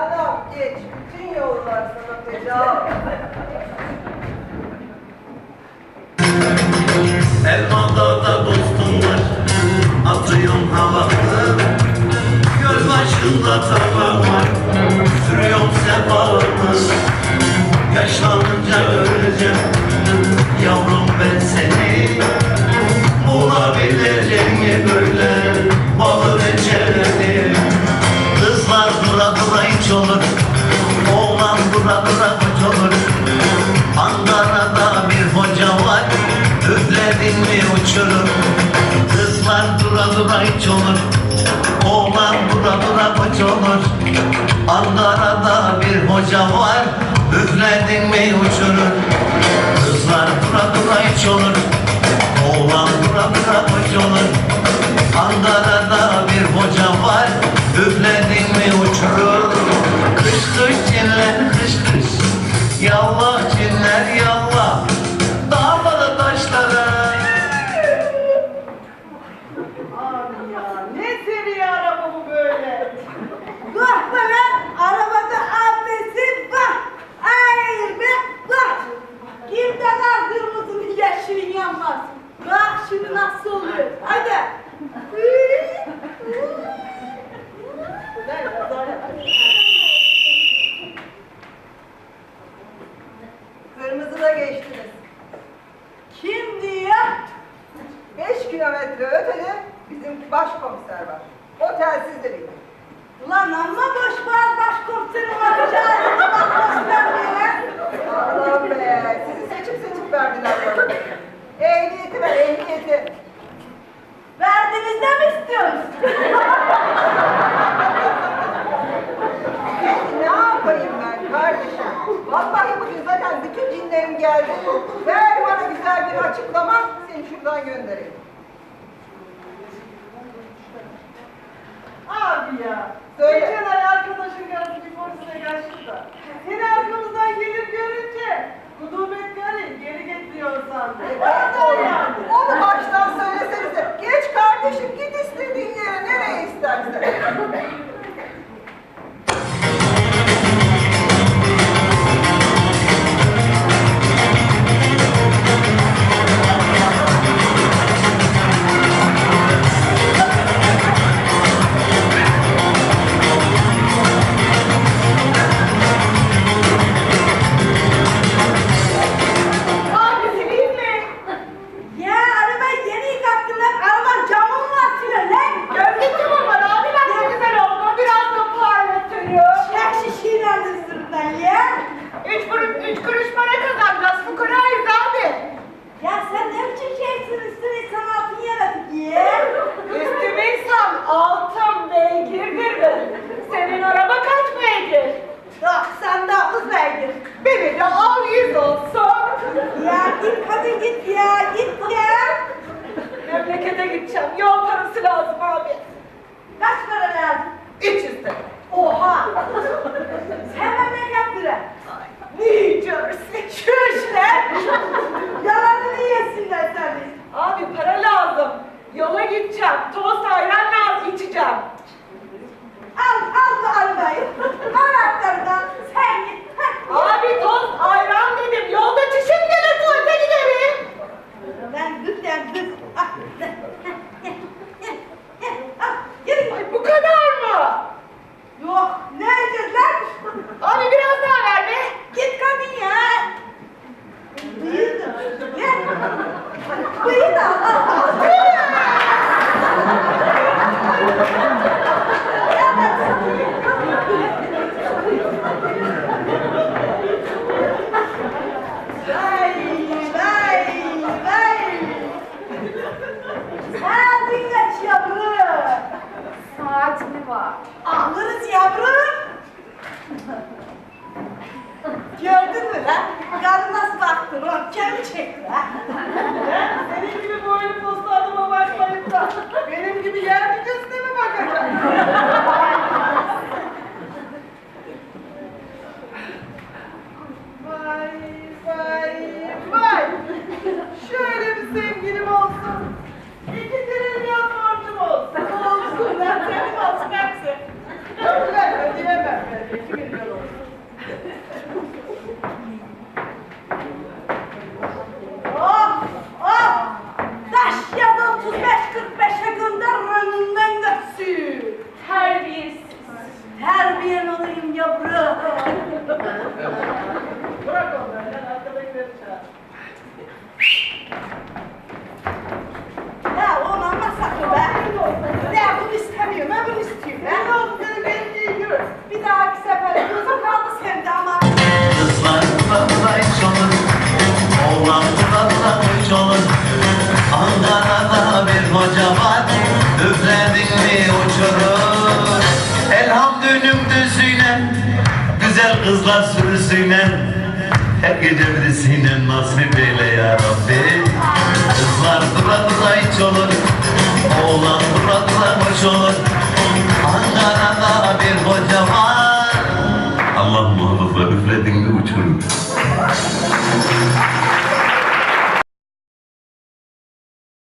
Hanım geç. Bütün yollar sana tecavüz. Elmada da dostum var Atıyorum havalı Göl başında tarlam uçurur Kızlar dura dura hiç olur Oğlan dura dura koç olur. Ankara'da bir hoca var Üfledin mi uçurur? Kızlar dura dura hiç olur Oğlan dura dura koç olur. Ankara'da bir hoca var Üfledin mi uçurur? Kış kış cinler kış kış Yallah cinler yallah Değil. Ulan amma boş boğaz başkomiserim atacağız. Bak göstermeye. Be, sizi seçip seçip verdiler bana. Ehliyeti ver, ehliyeti. Verdiniz de mi istiyorsunuz? Ne yapayım ben kardeşim? Vallahi bugün zaten bütün cinlerim geldi. Ver bana güzel bir açıklama, seni şuradan göndereyim. Abi ya. Söyle. Geçen ay arkadaşın karısı bir polisle kaçtı da. Seni arkamızdan gelir görünce Kudubet gari Memlekete gideceğim. Yol parası lazım abi. Kaç para lazım? 300 lira. Oha. Sen memleket lira. New Jersey. Şuş lan. Yalanını yesinler seni. Abi para lazım. Yola gideceğim. Tost ayran lazım içeceğim. saat var? Alırız yavrum. Gördün mü lan? Karı nasıl baktı? Röntgen mi çekti lan? Senin gibi boylu posta adama bakmayıp da. Sürüsüyle Güzel kızlar sürüsüyle Her gece birisiyle nasip eyle ya Rabbi. Kızlar dura dura iç olur Oğlan dura dura boş olur